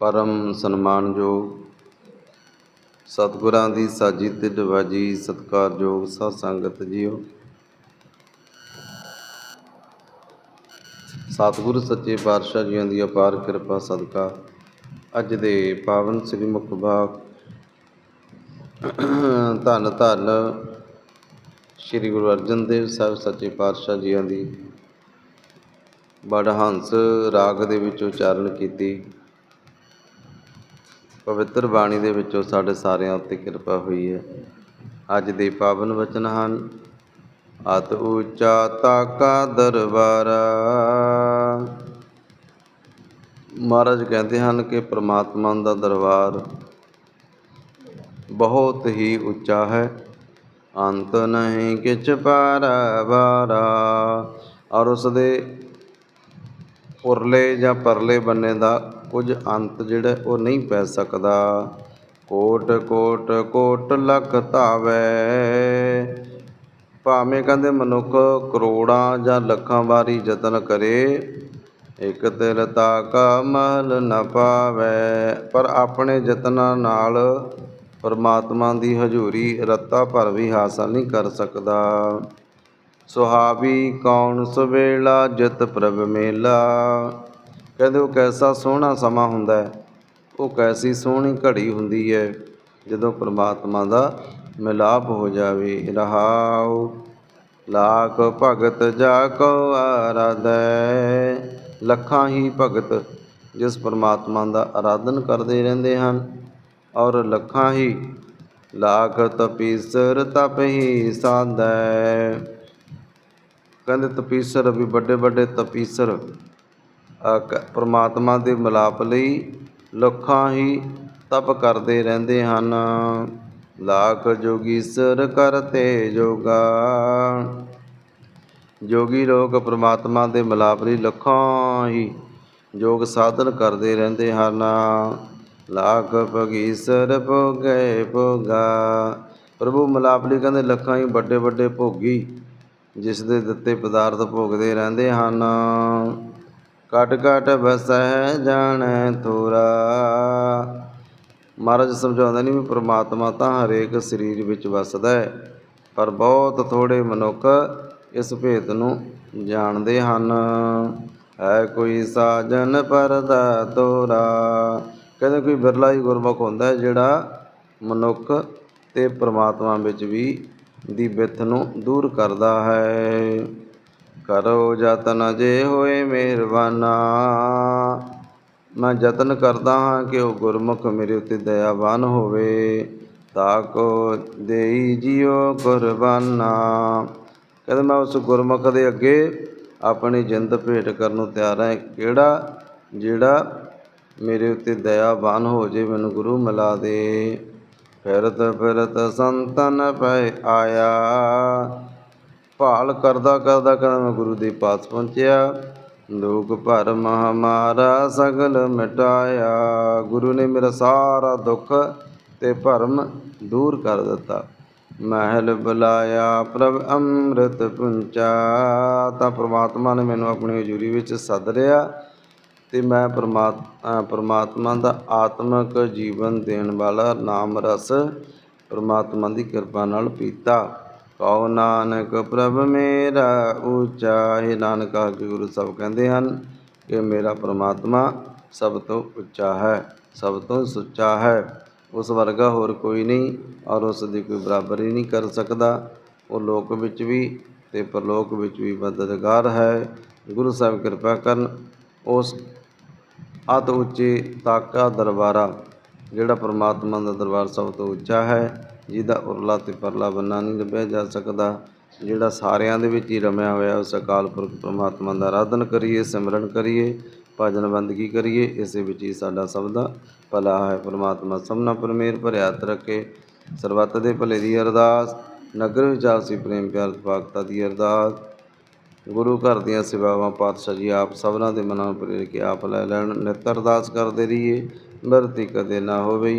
ਪਰਮ ਸਨਮਾਨਯੋਗ ਸਤਿਗੁਰਾਂ ਦੀ ਸਾਜੀ ਤੇ ਨਵਾਜੀ ਸਤਿਕਾਰਯੋਗ ਸਾਧ ਸੰਗਤ ਜੀਓ। ਸਤਿਗੁਰੂ ਸੱਚੇ ਪਾਤਸ਼ਾਹ ਜੀਆਂ ਦੀ ਅਪਾਰ ਕਿਰਪਾ, ਸਦਕਾ। ਅੱਜ ਦੇ ਪਾਵਨ ਸ੍ਰੀ ਮੁਖਬਾਗ ਧੰਨ ਧੰਨ ਸ੍ਰੀ ਗੁਰੂ ਅਰਜਨ ਦੇਵ ਸਾਹਿਬ ਸੱਚੇ ਪਾਤਸ਼ਾਹ ਜੀਆਂ ਦੀ। ਬੜਹੰਸ ਰਾਗ ਦੇ ਵਿੱਚ ਉਚਾਰਨ ਕੀਤੀ। ਪਵਿੱਤਰ ਬਾਣੀ ਦੇ ਵਿੱਚੋਂ ਸਾਡੇ ਸਾਰਿਆਂ ਉੱਤੇ ਕਿਰਪਾ ਹੋਈ ਹੈ। ਅੱਜ ਦੇ ਪਾਵਨ ਵਚਨ ਹਨ, ਅਤ ਉੱਚਾ ਤਾਕਾ ਦਰਬਾਰਾ। ਮਹਾਰਾਜ ਕਹਿੰਦੇ ਹਨ ਕਿ ਪ੍ਰਮਾਤਮਾ ਦਾ ਦਰਬਾਰ ਬਹੁਤ ਹੀ ਉੱਚਾ ਹੈ। ਅੰਤ ਨਹੀਂ ਕਿਛ ਪਾਰਾਵਾਰਾ ਔਰ ਉਸ ਦੇ ਉਰਲੇ ਜਾਂ ਪਰਲੇ ਬੰਨੇ ਦਾ ਕੁਝ ਅੰਤ ਜਿਹੜਾ ਉਹ ਨਹੀਂ ਪੈ ਸਕਦਾ। ਕੋਟ ਕੋਟ ਕੋਟ ਲੱਖ ਧਾਵੈ। ਭਾਵੇਂ ਕਹਿੰਦੇ ਮਨੁੱਖ ਕਰੋੜਾਂ ਜਾਂ ਲੱਖਾਂ ਵਾਰੀ ਯਤਨ ਕਰੇ, ਇੱਕ ਤਿਲ ਤਾਕਾ ਮਹਲ ਨ ਪਾਵੈ। ਪਰ ਆਪਣੇ ਯਤਨਾਂ ਨਾਲ ਪਰਮਾਤਮਾ ਦੀ ਹਜ਼ੂਰੀ, ਰੱਤਾ ਭਰ ਵੀ ਹਾਸਲ ਨਹੀਂ ਕਰ ਸਕਦਾ। ਸੁਹਾਵੀ ਕੌਣ ਸਵੇਲਾ, ਜਿਤ ਪ੍ਰਭ ਮੇਲਾ। ਕਹਿੰਦੇ, ਉਹ ਕੈਸਾ ਸੋਹਣਾ ਸਮਾਂ ਹੁੰਦਾ ਹੈ। ਉਹ ਕੈਸੀ ਸੋਹਣੀ ਘੜੀ ਹੁੰਦੀ ਹੈ, ਜਦੋਂ ਪ੍ਰਮਾਤਮਾ ਦਾ ਮਿਲਾਪ ਹੋ ਜਾਵੇ। ਰਹਾਉ, ਲਾਖ ਭਗਤ ਜਾ ਕੋ ਆਰਾਧੈ। ਲੱਖਾਂ ਹੀ ਭਗਤ ਜਿਸ ਪ੍ਰਮਾਤਮਾ ਦਾ ਆਰਾਧਨ ਕਰਦੇ ਰਹਿੰਦੇ ਹਨ, ਔਰ ਲੱਖਾਂ ਹੀ ਲਾਖ ਤਪੀਸਰ ਤਪ ਹੀ ਸਾਧੈ। ਕਹਿੰਦੇ ਤਪੀਸਰ ਵੀ ਵੱਡੇ ਵੱਡੇ ਤਪੀਸਰ ਪਰਮਾਤਮਾ ਕ- ਪ੍ਰਮਾਤਮਾ ਦੇ ਮਿਲਾਪ ਲਈ ਲੱਖਾਂ ਹੀ ਤਪ ਕਰਦੇ ਰਹਿੰਦੇ ਹਨ। ਲਾਖ ਜੋਗੀਸਰ ਕਰਤੇ ਜੋਗਾ। ਜੋਗੀ ਲੋਕ ਪ੍ਰਮਾਤਮਾ ਦੇ ਮਿਲਾਪ ਲਈ ਲੱਖਾਂ ਹੀ ਯੋਗ ਸਾਧਨ ਕਰਦੇ ਰਹਿੰਦੇ ਹਨ। ਲਾਖ ਭਗੀਸਰ ਭੋਗੇ ਭੋਗਾ। ਪ੍ਰਭੂ ਮਿਲਾਪ ਲਈ ਕਹਿੰਦੇ ਲੱਖਾਂ ਹੀ ਵੱਡੇ ਵੱਡੇ ਭੋਗੀ ਜਿਸ ਦੇ ਦਿੱਤੇ ਪਦਾਰਥ ਭੋਗਦੇ ਰਹਿੰਦੇ ਹਨ। ਕਟ ਕਟ ਬਸਹਿ ਜਾਣੈ ਥੋਰਾ ਮਹਾਰਾਜ ਸਮਝਾਉਂਦਾ ਨਹੀਂ ਵੀ ਪ੍ਰਮਾਤਮਾ ਤਾਂ ਹਰੇਕ ਸਰੀਰ ਵਿੱਚ ਵਸਦਾ ਹੈ, ਪਰ ਬਹੁਤ ਥੋੜੇ ਮਨੁੱਖ ਇਸ ਭੇਤ ਨੂੰ ਜਾਣਦੇ ਹਨ। ਹੈ ਕੋਈ ਸਾਜਨ ਪਰਦਾ ਤੋਰਾ। ਕਹਿੰਦੇ ਕੋਈ ਬਿਰਲਾ ਹੀ ਗੁਰਮੁਖ ਹੁੰਦਾ ਜਿਹੜਾ ਮਨੁੱਖ ਤੇ ਪ੍ਰਮਾਤਮਾ ਵਿੱਚ ਵੀ ਦੀ ਬਿੱਥ ਨੂੰ ਦੂਰ ਕਰਦਾ ਹੈ। ਕਰੋ ਯਤਨ ਜੇ ਹੋਏ ਮਿਹਰਬਾਨਾ। ਮੈਂ ਯਤਨ ਕਰਦਾ ਹਾਂ ਕਿ ਉਹ ਗੁਰਮੁਖ ਮੇਰੇ ਉੱਤੇ ਦਇਆਵਾਨ ਹੋਵੇ। ਤਾਕੋ ਦੇਈ ਜਿਉ ਕੁਰਬਾਨਾ। ਕਹਿੰਦੇ ਮੈਂ ਉਸ ਗੁਰਮੁਖ ਦੇ ਅੱਗੇ ਆਪਣੀ ਜਿੰਦ ਭੇਟ ਕਰਨ ਨੂੰ ਤਿਆਰ ਹਾਂ। ਕਿਹੜਾ? ਜਿਹੜਾ ਮੇਰੇ ਉੱਤੇ ਦਇਆਵਾਨ ਹੋ ਜੇ ਮੈਨੂੰ ਗੁਰੂ ਮਿਲਾ ਦੇ। ਫਿਰਤ ਫਿਰਤ ਸੰਤਨ ਪੈ ਆਇਆ। ਭਾਲ ਕਰਦਾ ਕਰਦਾ ਕਰਦਾ ਮੈਂ ਗੁਰੂ ਦੇ ਪਾਸ ਪਹੁੰਚਿਆ। ਲੋਕ ਭਰਮ ਹਮਾਰਾ ਸਗਲ ਮਿਟਾਇਆ। ਗੁਰੂ ਨੇ ਮੇਰਾ ਸਾਰਾ ਦੁੱਖ ਤੇ ਭਰਮ ਦੂਰ ਕਰ ਦਿੱਤਾ। ਮਹਿਲ ਬੁਲਾਇਆ, ਪ੍ਰਭ ਅੰਮ੍ਰਿਤ ਪੁੰਚਾ। ਤਾਂ ਪ੍ਰਮਾਤਮਾ ਨੇ ਮੈਨੂੰ ਆਪਣੀ ਹਜ਼ੂਰੀ ਵਿੱਚ ਸੱਦ ਲਿਆ। ਅਤੇ ਮੈਂ ਪਰਮਾਤ ਪਰਮਾਤਮਾ ਦਾ ਆਤਮਿਕ ਜੀਵਨ ਦੇਣ ਵਾਲਾ ਨਾਮ ਰਸ ਪਰਮਾਤਮਾ ਦੀ ਕਿਰਪਾ ਨਾਲ ਪੀਤਾ। ਕਉ ਨਾਨਕ ਪ੍ਰਭ ਮੇਰਾ ਉੱਚਾ, ਹੈ ਨਾਨਕ ਆ ਕੇ ਗੁਰੂ ਸਾਹਿਬ ਕਹਿੰਦੇ ਹਨ ਕਿ ਮੇਰਾ ਪਰਮਾਤਮਾ ਸਭ ਤੋਂ ਉੱਚਾ ਹੈ, ਸਭ ਤੋਂ ਸੁੱਚਾ ਹੈ। ਉਸ ਵਰਗਾ ਹੋਰ ਕੋਈ ਨਹੀਂ ਔਰ ਉਸ ਦੀ ਕੋਈ ਬਰਾਬਰੀ ਨਹੀਂ ਕਰ ਸਕਦਾ। ਉਹ ਲੋਕ ਵਿੱਚ ਵੀ ਤੇ ਪਰਲੋਕ ਵਿੱਚ ਵੀ ਮਦਦਗਾਰ ਹੈ। ਗੁਰੂ ਸਾਹਿਬ ਕਿਰਪਾ ਕਰਨ ਉਸ ਅਤ ਉੱਚੇ ਤਾਕਾ ਦਰਬਾਰਾ, ਜਿਹੜਾ ਪਰਮਾਤਮਾ ਦਾ ਦਰਬਾਰ ਸਭ ਤੋਂ ਉੱਚਾ ਹੈ, ਜਿਹਦਾ ਉਰਲਾ ਤੇ ਪਰਲਾ ਬੰਨਾ ਨਹੀਂ ਲੱਭਿਆ ਜਾ ਸਕਦਾ, ਜਿਹੜਾ ਸਾਰਿਆਂ ਦੇ ਵਿੱਚ ਹੀ ਰਮਿਆ ਹੋਇਆ ਉਸ ਅਕਾਲ ਪੁਰਖ ਪਰਮਾਤਮਾ ਦਾ ਆਰਾਧਨ ਕਰੀਏ, ਸਿਮਰਨ ਕਰੀਏ, ਭਜਨ ਬੰਦਗੀ ਕਰੀਏ, ਇਸੇ ਵਿੱਚ ਹੀ ਸਾਡਾ ਸਭ ਦਾ ਭਲਾ ਹੈ। ਪ੍ਰਮਾਤਮਾ ਸਭਨਾ ਪਰਮੇਰ ਭਰਿਆਤ ਰੱਖੇ, ਸਰਬੱਤ ਦੇ ਭਲੇ ਦੀ ਅਰਦਾਸ, ਨਗਰ ਵਿੱਚ ਆਪਸੀ ਪ੍ਰੇਮ ਪਿਆਰ ਭਗਤਾ ਦੀ ਅਰਦਾਸ ਗੁਰੂ ਘਰ ਦੀਆਂ ਸੇਵਾਵਾਂ, ਪਾਤਸ਼ਾਹ ਜੀ ਆਪ ਸਭਨਾਂ ਦੇ ਮਨਾਂ ਨੂੰ ਪ੍ਰੇਰ ਕੇ ਆਪ ਲੈ ਲੈਣ, ਨਿਤ ਅਰਦਾਸ ਕਰਦੇ ਰਹੀਏ ਬਿਰਤੀ ਕਦੇ ਨਾ ਹੋਵੇ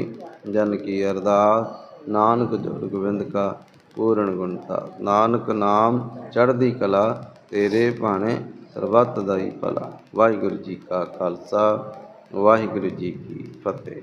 ਜਨ ਕੀ ਅਰਦਾਸ, ਨਾਨਕ ਜੋੜ ਗੋਬਿੰਦ ਕਾ ਪੂਰਨ ਗੁਣਤਾ ਨਾਨਕ ਨਾਮ ਚੜ੍ਹਦੀ ਕਲਾ, ਤੇਰੇ ਭਾਣੇ ਸਰਬੱਤ ਦਾ ਹੀ ਭਲਾ। ਵਾਹਿਗੁਰੂ ਜੀ ਕਾ ਖਾਲਸਾ, ਵਾਹਿਗੁਰੂ ਜੀ ਕੀ ਫਤਿਹ।